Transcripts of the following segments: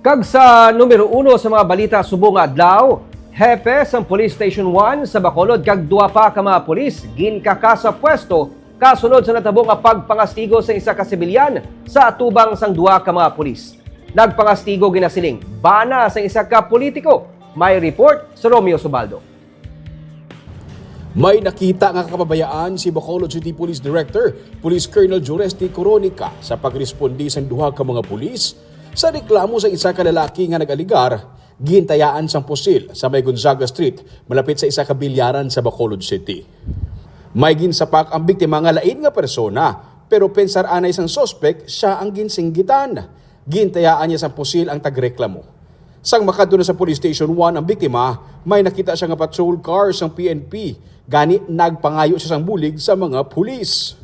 Kag sa numero uno sa mga balita subong adlaw, hepe sa Police Station 1 sa Bacolod kag duwa pa ka mga pulis ginkaka sa pwesto kasunod sa natabo nga pagpangastigo sa isa ka sibilyan sa atubang sang duwa ka mga pulis. Nagpangastigo ginasiling bana sa isa ka politiko. May report sa Romeo Subaldo. May nakita nga kapabayaan si Bacolod City Police Director, Police Colonel Juresti Coronica sa pagrespondi sa duha ka mga pulis sa reklamo sa isa ka lalaki nga nag-aligar gintayaan sang pusil sa may Gonzaga Street malapit sa isa ka bilyaran sa Bacolod City. May ginsapak ang biktima nga lain nga persona pero pensar anay sang sospek siya ang ginsinggitan. Gintayaan niya sang pusil ang tagreklamo. Sang makadto na sa police station 1 ang biktima, may nakita siya nga patrol car sang PNP. Gani nagpangayo siya sang bulig sa mga pulis.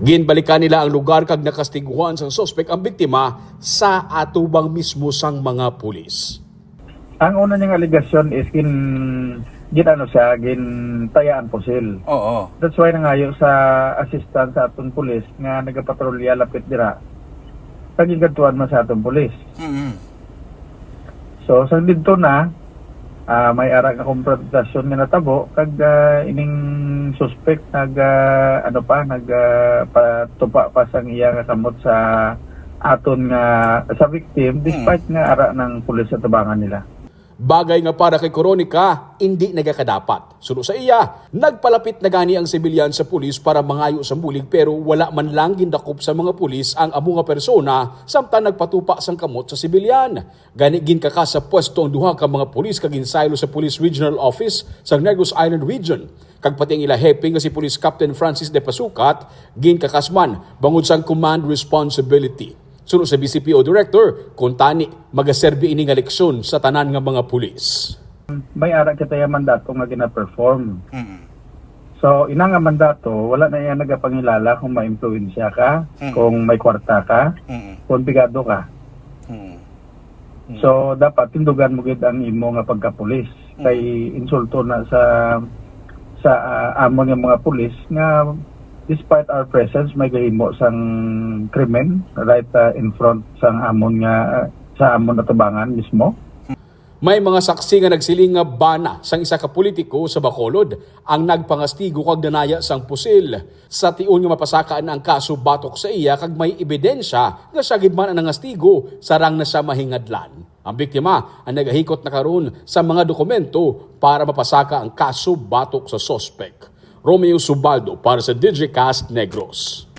Ginbalikan nila ang lugar kag nakastiguan sang sospek ang biktima sa atubang mismo sang mga pulis. Ang una niyang aligasyon is gin gin ano siya, gin tayaan pusil. Oo. That's why nangayo sa assistant sa aton pulis nga nagapatrolya lapit dira. Kagigadtuan man sa aton pulis. mm So sa didto na ah, may ara nga konfrontasyon nga natabo kag ah, ining suspect nag ah, ano pa nag ah, patupa pa sang iya nga kamot sa aton nga sa victim despite nga ara ng pulis sa tabangan nila. Bagay nga para kay Coronica, hindi nagakadapat. Suno sa iya, nagpalapit na gani ang sibilyan sa pulis para mangayo sa bulig pero wala man lang gindakop sa mga pulis ang amo nga persona samtang nagpatupa sang kamot sa sibilyan. Gani ginkaka sa pwesto ang duha ka mga pulis kag insaylo sa Police Regional Office sa Negros Island Region. Kag pati ang ila hepe nga si Police Captain Francis De Pasukat, ginkakasman bangod sang command responsibility. Sunod sa BCPO Director, kung tani, magaserbi ini nga leksyon sa tanan nga mga pulis. May ara kita yung mandato nga gina-perform. mm So, ina nga mandato, wala na yan nagapangilala kung ma-influensya ka, Mm. kung may kwarta ka, mm kung bigado ka. mm So, dapat tindugan mo gid ang imo nga pagkapulis. Kay insulto na sa sa ah, amon nga mga pulis nga despite our presence may gahimo sang krimen right ah, in front sang amon nga ah, sa amon na tabangan mismo. May mga saksi nga nagsiling nga bana sang isa ka politiko sa Bacolod ang nagpangastigo kag danaya sang pusil. Sa tiun nga mapasakaan ang kaso batok sa iya kag may ebidensya nga siya gid man ang nangastigo sarang na siya mahingadlan. Ang biktima ang nagahikot na karon sa mga dokumento para mapasaka ang kaso batok sa sospek. Romeo Subaldo para sa Digicast Negros.